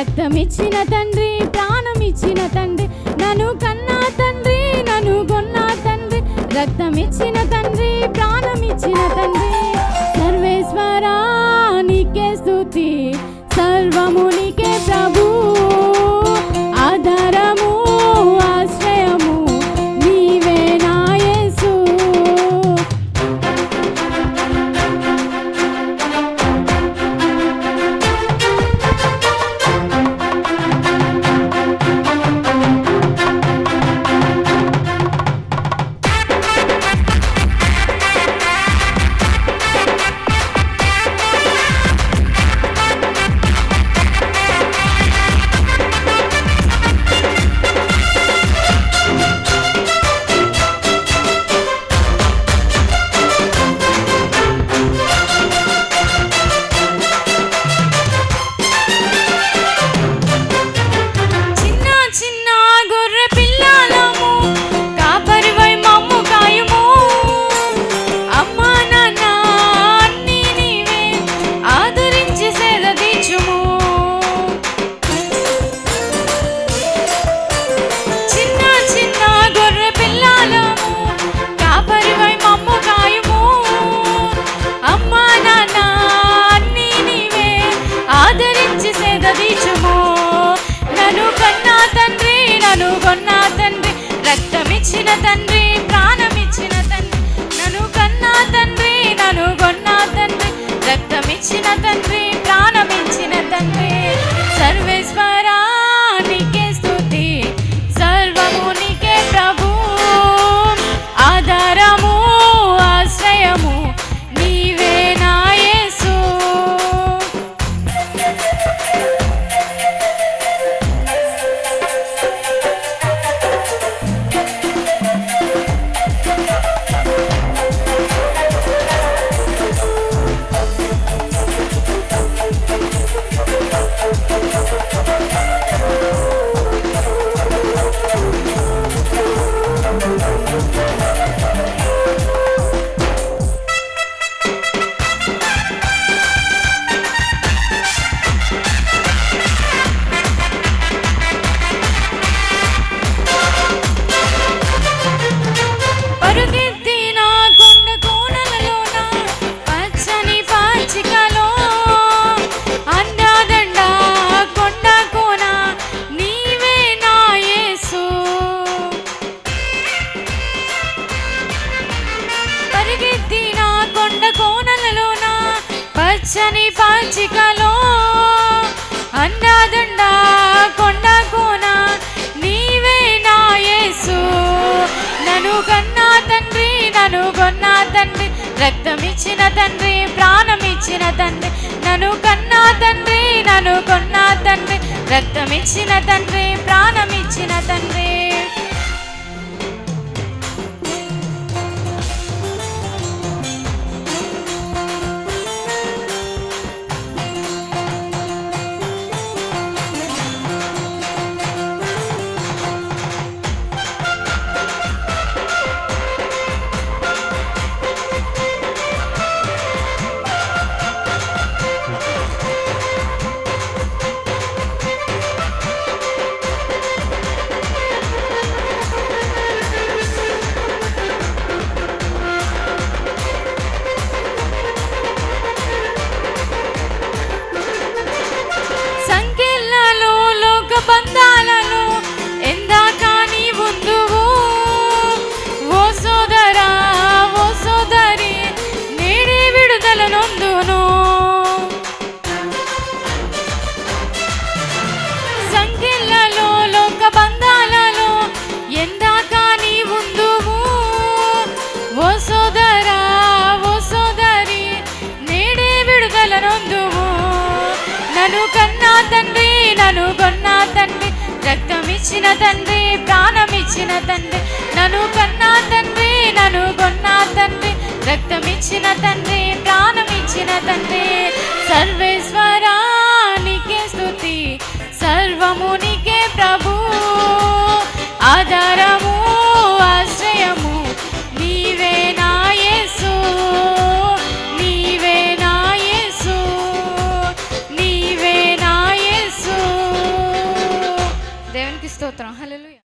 రక్తమిచ్చిన తండ్రి ప్రాణమిచ్చిన తండ్రి నన్ను కన్నా తండ్రి నన్ను కొన్నా తండ్రి. రక్తమిచ్చిన తండ్రి ప్రాణమిచ్చిన తండ్రి. కొండ కోనలలోన పచ్చని పాచికలో అండాదండ కొండ కోన నీవే నా యేసు. నన్ను కన్నా తండ్రి నన్ను కొన్నా తండ్రి రక్తమిచ్చిన తండ్రి ప్రాణమిచ్చిన తండ్రి. నన్ను కన్నా తండ్రి నన్ను కొన్నా తండ్రి రక్తమిచ్చిన తండ్రి ప్రాణం ఇచ్చిన తండ్రి. నిలిచెదను లోక బంధాలలో నన్ను కన్నా తండ్రి నన్ను కొన్నా తండ్రి రక్తమిచ్చిన తండ్రి ప్రాణమిచ్చిన తండ్రి. నన్ను కన్నా తండ్రి నన్ను కొన్నా తండ్రి రక్తమిచ్చిన తండ్రి ప్రాణం up and be.